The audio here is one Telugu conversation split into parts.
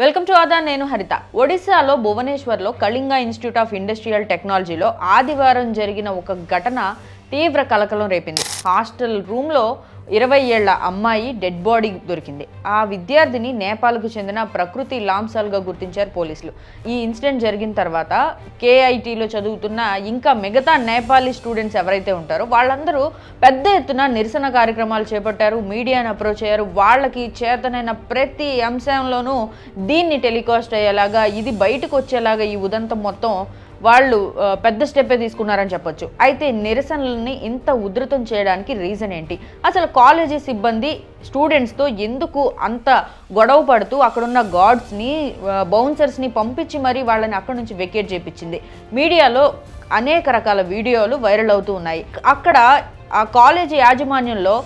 వెల్కమ్ టు ఆదా నేను హరిత. ఒడిశాలో భువనేశ్వర్లో కళింగ ఇన్స్టిట్యూట్ ఆఫ్ ఇండస్ట్రియల్ టెక్నాలజీలో ఆదివారం జరిగిన ఒక ఘటన తీవ్ర కలకలం రేపింది. హాస్టల్ రూమ్లో ఇరవై ఏళ్ళ అమ్మాయి డెడ్ బాడీ దొరికింది. ఆ విద్యార్థిని నేపాల్కు చెందిన ప్రకృతి లాంసాల్గా గుర్తించారు పోలీసులు. ఈ ఇన్సిడెంట్ జరిగిన తర్వాత కేఐటీలో చదువుతున్న ఇంకా మిగతా నేపాలీ స్టూడెంట్స్ ఎవరైతే ఉంటారో వాళ్ళందరూ పెద్ద ఎత్తున నిరసన కార్యక్రమాలు చేపట్టారు మీడియాను అప్రోచ్ అయ్యారు. వాళ్ళకి చేతనైన ప్రతి అంశంలోనూ దీన్ని టెలికాస్ట్ అయ్యేలాగా ఇది బయటకు వచ్చేలాగా ఈ ఉదంతం మొత్తం వాళ్ళు పెద్ద స్టెప్పే తీసుకున్నారని చెప్పొచ్చు. అయితే నిరసనలని ఇంత ఉధృతం చేయడానికి రీజన్ ఏంటి? అసలు కాలేజీ సిబ్బంది స్టూడెంట్స్తో ఎందుకు అంత గొడవ పడుతూ అక్కడున్న గార్డ్స్ని బౌన్సర్స్ని పంపించి మరీ వాళ్ళని అక్కడ నుంచి వెకేట్ చేపించింది? మీడియాలో అనేక రకాల వీడియోలు వైరల్ అవుతూ ఉన్నాయి. అక్కడ ఆ కాలేజీ యాజమాన్యంలో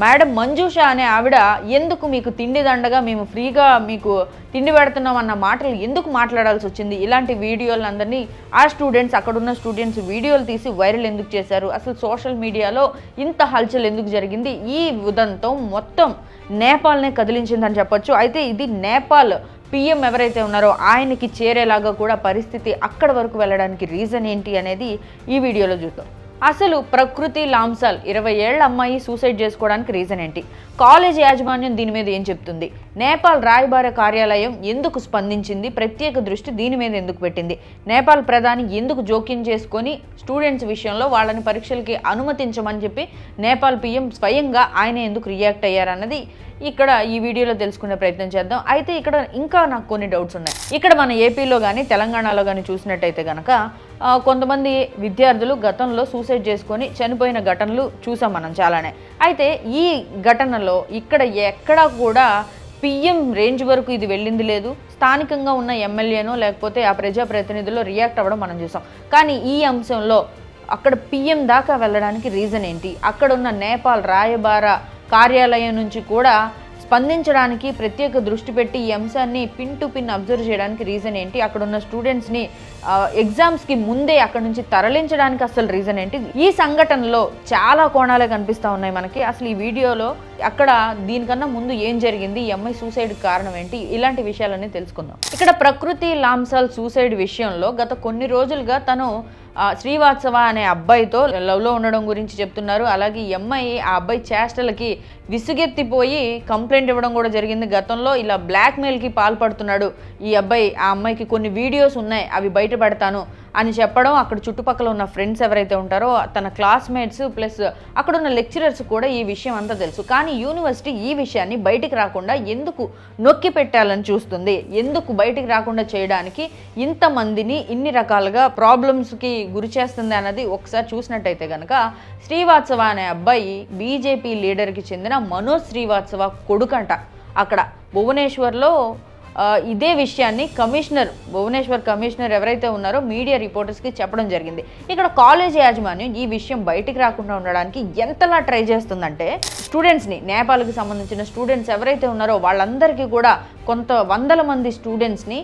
మేడం మంజూష అనే ఆవిడ ఎందుకు మీకు తిండి దండగా మేము ఫ్రీగా మీకు తిండి పెడుతున్నాం అన్న మాటలు ఎందుకు మాట్లాడాల్సి వచ్చింది? ఇలాంటి వీడియోలు అందరినీ ఆ స్టూడెంట్స్ అక్కడున్న స్టూడెంట్స్ వీడియోలు తీసి వైరల్ ఎందుకు చేశారు? అసలు సోషల్ మీడియాలో ఇంత హల్చల్ ఎందుకు జరిగింది? ఈ ఉదంతం మొత్తం నేపాల్నే కదిలించిందని చెప్పొచ్చు. అయితే ఇది నేపాల్ పిఎం ఎవరైతే ఉన్నారో ఆయనకి చేరేలాగా కూడా పరిస్థితి అక్కడ వరకు వెళ్ళడానికి రీజన్ ఏంటి అనేది ఈ వీడియోలో చూద్దాం. అసలు ప్రకృతి లాంసాల్ ఇరవై ఏళ్ళ అమ్మాయి సూసైడ్ చేసుకోవడానికి రీజన్ ఏంటి? కాలేజ్ యాజమాన్యం దీని మీద ఏం చెప్తుంది? నేపాల్ రాయబార కార్యాలయం ఎందుకు స్పందించింది? ప్రత్యేక దృష్టి దీని మీద ఎందుకు పెట్టింది? నేపాల్ ప్రధాని ఎందుకు జోక్యం చేసుకొని స్టూడెంట్స్ విషయంలో వాళ్ళని పరీక్షలకి అనుమతించమని చెప్పి నేపాల్ పిఎం స్వయంగా ఆయన ఎందుకు రియాక్ట్ అయ్యారన్నది ఇక్కడ ఈ వీడియోలో తెలుసుకునే ప్రయత్నం చేద్దాం. అయితే ఇక్కడ ఇంకా నాకు కొన్ని డౌట్స్ ఉన్నాయి. ఇక్కడ మన ఏపీలో కానీ తెలంగాణలో కానీ చూసినట్టయితే కనుక కొంతమంది విద్యార్థులు గతంలో సూసైడ్ చేసుకొని చనిపోయిన ఘటనలు చూసాం మనం చాలానే. అయితే ఈ ఘటనలో ఇక్కడ ఎక్కడా కూడా పిఎం రేంజ్ వరకు ఇది వెళ్ళింది లేదు. స్థానికంగా ఉన్న ఎమ్మెల్యేనో లేకపోతే ఆ ప్రజాప్రతినిధులు రియాక్ట్ అవ్వడం మనం చూసాం. కానీ ఈ అంశంలో అక్కడ పిఎం దాకా వెళ్ళడానికి రీజన్ ఏంటి? అక్కడ ఉన్న నేపాల్ రాయబార కార్యాలయం నుంచి కూడా స్పందించడానికి ప్రత్యేక దృష్టి పెట్టి ఈ అంశాన్ని పిన్ టు పిన్ అబ్జర్వ్ చేయడానికి రీజన్ ఏంటి? అక్కడ ఉన్న స్టూడెంట్స్ని ఎగ్జామ్స్కి ముందే అక్కడ నుంచి తరలించడానికి అసలు రీజన్ ఏంటి? ఈ సంఘటనలో చాలా కోణాలే కనిపిస్తూ ఉన్నాయి మనకి. అసలు ఈ వీడియోలో అక్కడ దీనికన్నా ముందు ఏం జరిగింది? ఈ అమ్మాయి సూసైడ్ కారణం ఏంటి? ఇలాంటి విషయాలన్నీ తెలుసుకుందాం. ఇక్కడ ప్రకృతి లాంసాల్ సూసైడ్ విషయంలో గత కొన్ని రోజులుగా తను శ్రీవాత్సవ అనే అబ్బాయితో లవ్లో ఉండడం గురించి చెప్తున్నారు. అలాగే ఈ అమ్మాయి ఆ అబ్బాయి చేష్టలకి విసుగెత్తిపోయి కంప్లైంట్ ఇవ్వడం కూడా జరిగింది. గతంలో ఇలా బ్లాక్మెయిల్కి పాల్పడుతున్నాడు ఈ అబ్బాయి. ఆ అమ్మాయికి కొన్ని వీడియోస్ ఉన్నాయి అవి బయటపడతాను అని చెప్పడం అక్కడ చుట్టుపక్కల ఉన్న ఫ్రెండ్స్ ఎవరైతే ఉంటారో తన క్లాస్మేట్స్ ప్లస్ అక్కడ ఉన్న లెక్చరర్స్ కూడా ఈ విషయం అంతా తెలుసు. కానీ యూనివర్సిటీ ఈ విషయాన్ని బయటికి రాకుండా ఎందుకు నొక్కి పెట్టాలని చూస్తుంది? ఎందుకు బయటికి రాకుండా చేయడానికి ఇంతమందిని ఇన్ని రకాలుగా ప్రాబ్లమ్స్కి గురి చేస్తుంది అన్నది ఒకసారి చూసినట్టయితే కనుక శ్రీవాత్సవ అనే అబ్బాయి బీజేపీ లీడర్కి చెందిన మనోజ్ శ్రీవాత్సవ కొడుకంట. అక్కడ భువనేశ్వర్లో ఇదే విషయాన్ని కమిషనర్ భువనేశ్వర్ కమిషనర్ ఎవరైతే ఉన్నారో మీడియా రిపోర్టర్స్కి చెప్పడం జరిగింది. ఇక్కడ కాలేజ్ యాజమాన్యం ఈ విషయం బయటికి రాకుండా ఉండడానికి ఎంతలా ట్రై చేస్తుందంటే స్టూడెంట్స్ని నేపాల్కి సంబంధించిన స్టూడెంట్స్ ఎవరైతే ఉన్నారో వాళ్ళందరికీ కూడా కొంత వందల మంది స్టూడెంట్స్ని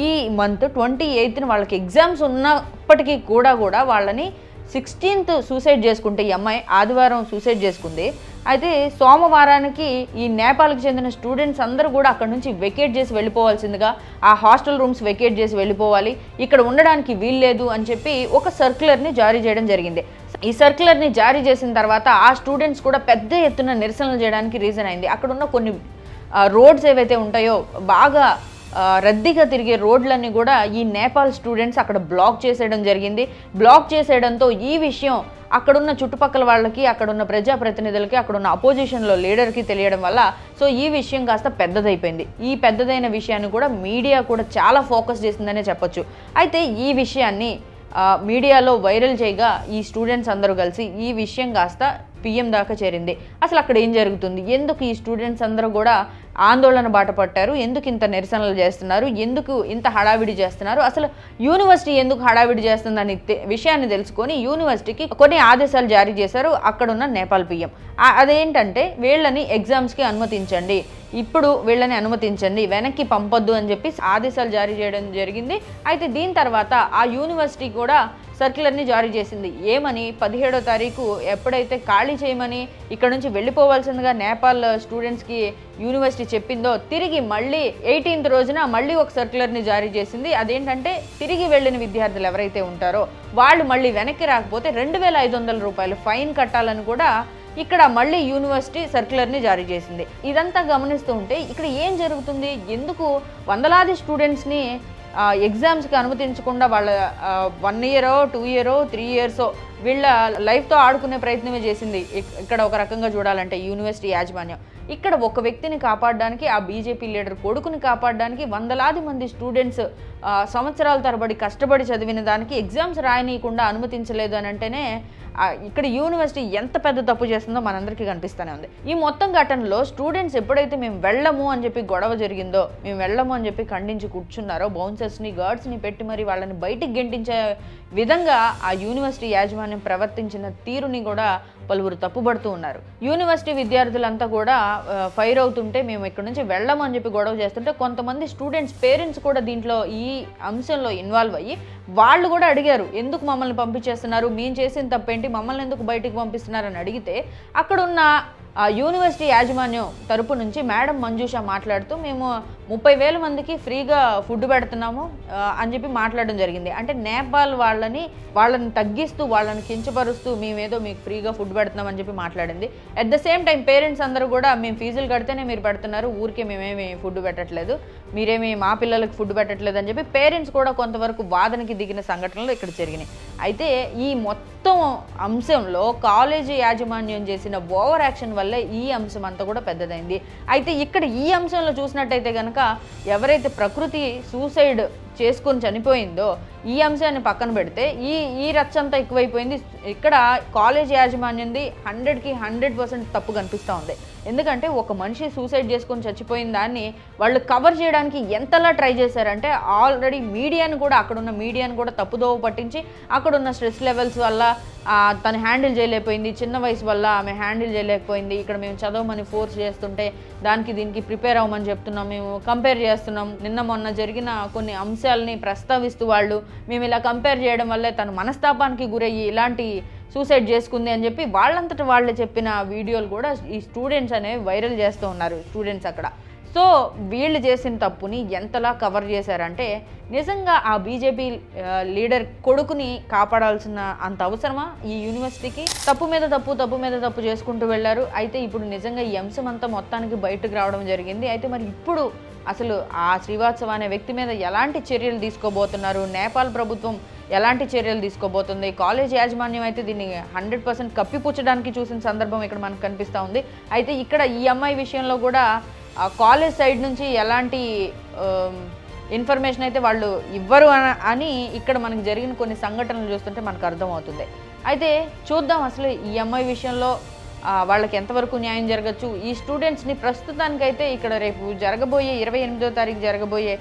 ఈ మంత్ ట్వంటీ ఎయిత్న వాళ్ళకి ఎగ్జామ్స్ ఉన్నప్పటికీ కూడా కూడా వాళ్ళని సిక్స్టీన్త్ సూసైడ్ చేసుకుంటే ఈ అమ్మాయి ఆదివారం సూసైడ్ చేసుకుంది. అయితే సోమవారానికి ఈ నేపాల్కి చెందిన స్టూడెంట్స్ అందరూ కూడా అక్కడ నుంచి వెకేట్ చేసి వెళ్ళిపోవాల్సిందిగా ఆ హాస్టల్ రూమ్స్ వెకేట్ చేసి వెళ్ళిపోవాలి ఇక్కడ ఉండడానికి వీల్లేదు అని చెప్పి ఒక సర్క్యులర్ని జారీ చేయడం జరిగింది. ఈ సర్క్యులర్ని జారీ చేసిన తర్వాత ఆ స్టూడెంట్స్ కూడా పెద్ద ఎత్తున నిరసనలు చేయడానికి రీజన్ అయింది. అక్కడ ఉన్న కొన్ని రోడ్స్ ఏవైతే ఉంటాయో బాగా రద్దీగా తిరిగే రోడ్లన్నీ కూడా ఈ నేపాల్ స్టూడెంట్స్ అక్కడ బ్లాక్ చేసేయడం జరిగింది. బ్లాక్ చేసేయడంతో ఈ విషయం అక్కడున్న చుట్టుపక్కల వాళ్ళకి అక్కడున్న ప్రజాప్రతినిధులకి అక్కడున్న అపోజిషన్లో లీడర్కి తెలియడం వల్ల సో ఈ విషయం కాస్త పెద్దదైపోయింది. ఈ పెద్దదైన విషయాన్ని కూడా మీడియా కూడా చాలా ఫోకస్ చేసిందనే చెప్పొచ్చు. అయితే ఈ విషయాన్ని మీడియాలో వైరల్ చేయగా ఈ స్టూడెంట్స్ అందరూ కలిసి ఈ విషయం కాస్త పిఎం దాకా చేరింది. అసలు అక్కడ ఏం జరుగుతుంది? ఎందుకు ఈ స్టూడెంట్స్ అందరూ కూడా ఆందోళన బాట పట్టారు. ఎందుకు ఇంత నిరసనలు చేస్తున్నారు? ఎందుకు ఇంత హడావిడి చేస్తున్నారు? అసలు యూనివర్సిటీ ఎందుకు హడావిడి చేస్తుందని తె- విషయాన్ని తెలుసుకొని యూనివర్సిటీకి కొన్ని ఆదేశాలు జారీ చేశారు. అక్కడున్న నేపాల్ పిఎం. అదేంటంటే వీళ్ళని ఎగ్జామ్స్కి అనుమతించండి. ఇప్పుడు వీళ్ళని అనుమతించండి వెనక్కి పంపొద్దు అని చెప్పి ఆదేశాలు జారీ చేయడం జరిగింది. అయితే దీని తర్వాత ఆ యూనివర్సిటీ కూడా సర్క్యులర్ని జారీ చేసింది. ఏమని? పదిహేడో తారీఖు ఎప్పుడైతే ఖాళీ చేయమని ఇక్కడ నుంచి వెళ్ళిపోవాల్సిందిగా నేపాల్ స్టూడెంట్స్కి యూనివర్సిటీ చెప్పిందో తిరిగి మళ్ళీ ఎయిటీన్త్ రోజున మళ్ళీ ఒక సర్క్యులర్ని జారీ చేసింది. అదేంటంటే తిరిగి వెళ్ళిన విద్యార్థులు ఎవరైతే ఉంటారో వాళ్ళు మళ్ళీ వెనక్కి రాకపోతే రెండు వేల ఐదు వందల రూపాయలు ఫైన్ కట్టాలని కూడా ఇక్కడ మళ్ళీ యూనివర్సిటీ సర్క్యులర్ని జారీ చేసింది. ఇదంతా గమనిస్తూ ఉంటే ఇక్కడ ఏం జరుగుతుంది? ఎందుకు వందలాది స్టూడెంట్స్ని ఎగ్జామ్స్కి అనుమతించకుండా వాళ్ళ వన్ ఇయరో టూ ఇయరో త్రీ ఇయర్సో వీళ్ళ లైఫ్తో ఆడుకునే ప్రయత్నమే చేసింది. ఇక్కడ ఒక రకంగా చూడాలంటే యూనివర్సిటీ యాజమాన్యం. ఇక్కడ ఒక వ్యక్తిని కాపాడడానికి ఆ బీజేపీ లీడర్ కొడుకుని కాపాడడానికి వందలాది మంది స్టూడెంట్స్ సంవత్సరాల తరబడి కష్టపడి చదివిన దానికి ఎగ్జామ్స్ రాయనీయకుండా అనుమతించలేదు అని అంటేనే ఇక్కడ యూనివర్సిటీ ఎంత పెద్ద తప్పు చేస్తుందో మనందరికీ కనిపిస్తూనే ఉంది. ఈ మొత్తం ఘటనలో స్టూడెంట్స్ ఎప్పుడైతే మేము వెళ్ళము అని చెప్పి గొడవ జరిగిందో మేము వెళ్ళము అని చెప్పి ఖండించి కూర్చున్నారో బౌన్సర్స్ని గార్డ్స్ని పెట్టి మరి వాళ్ళని బయటికి గెంటించే విధంగా ఆ యూనివర్సిటీ యాజమాన్యం ప్రవర్తించిన తీరుని కూడా పలువురు తప్పుపడుతూ ఉన్నారు. యూనివర్సిటీ విద్యార్థులంతా కూడా ఫైర్ అవుతుంటే మేము ఇక్కడ నుంచి వెళ్ళమని చెప్పి గొడవ చేస్తుంటే కొంతమంది స్టూడెంట్స్ పేరెంట్స్ కూడా దీంట్లో ఈ అంశంలో ఇన్వాల్వ్ అయ్యి వాళ్ళు కూడా అడిగారు ఎందుకు మమ్మల్ని పంపించేస్తున్నారు? మేము చేసిన తప్పేంటి? మమ్మల్ని ఎందుకు బయటికి పంపిస్తున్నారని అడిగితే అక్కడున్న ఆ యూనివర్సిటీ యాజమాన్యం తరపు నుంచి మేడం మంజూష మాట్లాడుతూ మేము ముప్పై వేల మందికి ఫ్రీగా ఫుడ్ పెడుతున్నాము అని చెప్పి మాట్లాడడం జరిగింది. అంటే నేపాల్ వాళ్ళని వాళ్ళని తగ్గిస్తూ వాళ్ళని కించపరుస్తూ మేమేదో మీకు ఫ్రీగా ఫుడ్ పెడుతున్నామని చెప్పి మాట్లాడింది. At the same time parents అందరూ కూడా మేము ఫీజులు కడితేనే మీరు పెడుతున్నారు ఊరికే మేమేమి ఫుడ్ పెట్టట్లేదు మీరేమి మా పిల్లలకు ఫుడ్ పెట్టట్లేదు అని చెప్పి పేరెంట్స్ కూడా కొంతవరకు వాదనకి దిగిన సంఘటనలు ఇక్కడ జరిగినాయి. అయితే ఈ మొత్తం అంశంలో కాలేజీ యాజమాన్యం చేసిన ఓవర్ యాక్షన్ వల్ల ఈ అంశం అంతా కూడా పెద్దదైంది. అయితే ఇక్కడ ఈ అంశంలో చూసినట్టయితే కనుక ఎవరైతే ప్రకృతి సూసైడ్ చేసుకొని చనిపోయిందో ఈ అంశాన్ని పక్కన పెడితే ఈ ఈ రచ్చ అంతా ఎక్కువైపోయింది. ఇక్కడ కాలేజ్ యాజమాన్యంది హండ్రెడ్కి హండ్రెడ్ పర్సెంట్ తప్పు కనిపిస్తూ ఉంది. ఎందుకంటే ఒక మనిషి సూసైడ్ చేసుకొని చచ్చిపోయిన దాన్ని వాళ్ళు కవర్ చేయడానికి ఎంతలా ట్రై చేశారంటే ఆల్రెడీ మీడియాని కూడా అక్కడున్న మీడియాని కూడా తప్పుదోవ పట్టించి అక్కడున్న స్ట్రెస్ లెవెల్స్ వల్ల తను హ్యాండిల్ చేయలేకపోయింది చిన్న వయసు వల్ల ఆమె హ్యాండిల్ చేయలేకపోయింది. ఇక్కడ మేము చదవమని ఫోర్స్ చేస్తుంటే దానికి దీనికి ప్రిపేర్ అవ్వమని చెప్తున్నాం మేము కంపేర్ చేస్తున్నాం. నిన్న మొన్న జరిగిన కొన్ని అంశాలని ప్రస్తావిస్తూ వాళ్ళు మేము ఇలా కంపేర్ చేయడం వల్లే తను మనస్తాపానికి గురయ్యి ఇలాంటి సూసైడ్ చేసుకుంది అని చెప్పి వాళ్ళంతట వాళ్ళే చెప్పిన వీడియోలు కూడా ఈ స్టూడెంట్స్ అనేవి వైరల్ చేస్తూ ఉన్నారు స్టూడెంట్స్ అక్కడ. సో వీళ్ళు చేసిన తప్పుని ఎంతలా కవర్ చేశారంటే నిజంగా ఆ బీజేపీ లీడర్ కొడుకుని కాపాడాల్సిన అంత అవసరమా? ఈ యూనివర్సిటీకి తప్పు మీద తప్పు తప్పు మీద తప్పు చేసుకుంటూ వెళ్ళారు. అయితే ఇప్పుడు నిజంగా ఈ అంశం అంతా మొత్తానికి బయటకు రావడం జరిగింది. అయితే మరి ఇప్పుడు అసలు ఆ శ్రీవాత్సవ అనే వ్యక్తి మీద ఎలాంటి చర్యలు తీసుకోబోతున్నారు? నేపాల్ ప్రభుత్వం ఎలాంటి చర్యలు తీసుకోబోతుంది? కాలేజ్ యాజమాన్యం అయితే దీన్ని హండ్రెడ్ పర్సెంట్ కప్పిపుచ్చడానికి చూసిన సందర్భం ఇక్కడ మనకు కనిపిస్తూ ఉంది. అయితే ఇక్కడ ఈ అమ్మాయి విషయంలో కూడా కాలేజ్ సైడ్ నుంచి ఎలాంటి ఇన్ఫర్మేషన్ అయితే వాళ్ళు ఇవ్వరు అని ఇక్కడ మనకు జరిగిన కొన్ని సంఘటనలు చూస్తుంటే మనకు అర్థమవుతుంది. అయితే చూద్దాం అసలు ఈ అమ్మాయి విషయంలో వాళ్ళకి ఎంతవరకు న్యాయం జరగచ్చు? ఈ స్టూడెంట్స్ని ప్రస్తుతానికైతే ఇక్కడ రేపు జరగబోయే ఇరవై ఎనిమిదో తారీఖు జరగబోయే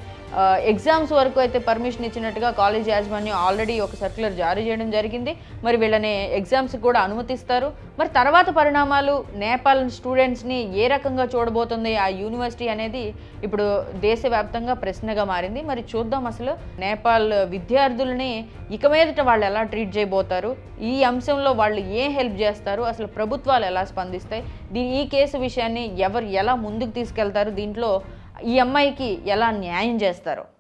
ఎగ్జామ్స్ వరకు అయితే పర్మిషన్ ఇచ్చినట్టుగా కాలేజ్ యాజమాన్యం ఆల్రెడీ ఒక సర్క్యులర్ జారీ చేయడం జరిగింది. మరి వీళ్ళని ఎగ్జామ్స్ కూడా అనుమతిస్తారు. మరి తర్వాత పరిణామాలు నేపాల్ స్టూడెంట్స్ని ఏ రకంగా చూడబోతుంది? ఆ యూనివర్సిటీ అనేది ఇప్పుడు దేశవ్యాప్తంగా ప్రశ్నగా మారింది. మరి చూద్దాం అసలు నేపాల్ విద్యార్థులని ఇక మీదట వాళ్ళు ఎలా ట్రీట్ చేయబోతారు? ఈ అంశంలో వాళ్ళు ఏ హెల్ప్ చేస్తారు? అసలు ప్రభుత్వాలు ఎలా స్పందిస్తాయి? దీని ఈ కేసు విషయాన్ని ఎవరు ఎలా ముందుకు తీసుకెళ్తారు? దీంట్లో ఈ అమ్మాయికి ఎలా న్యాయం చేస్తారో.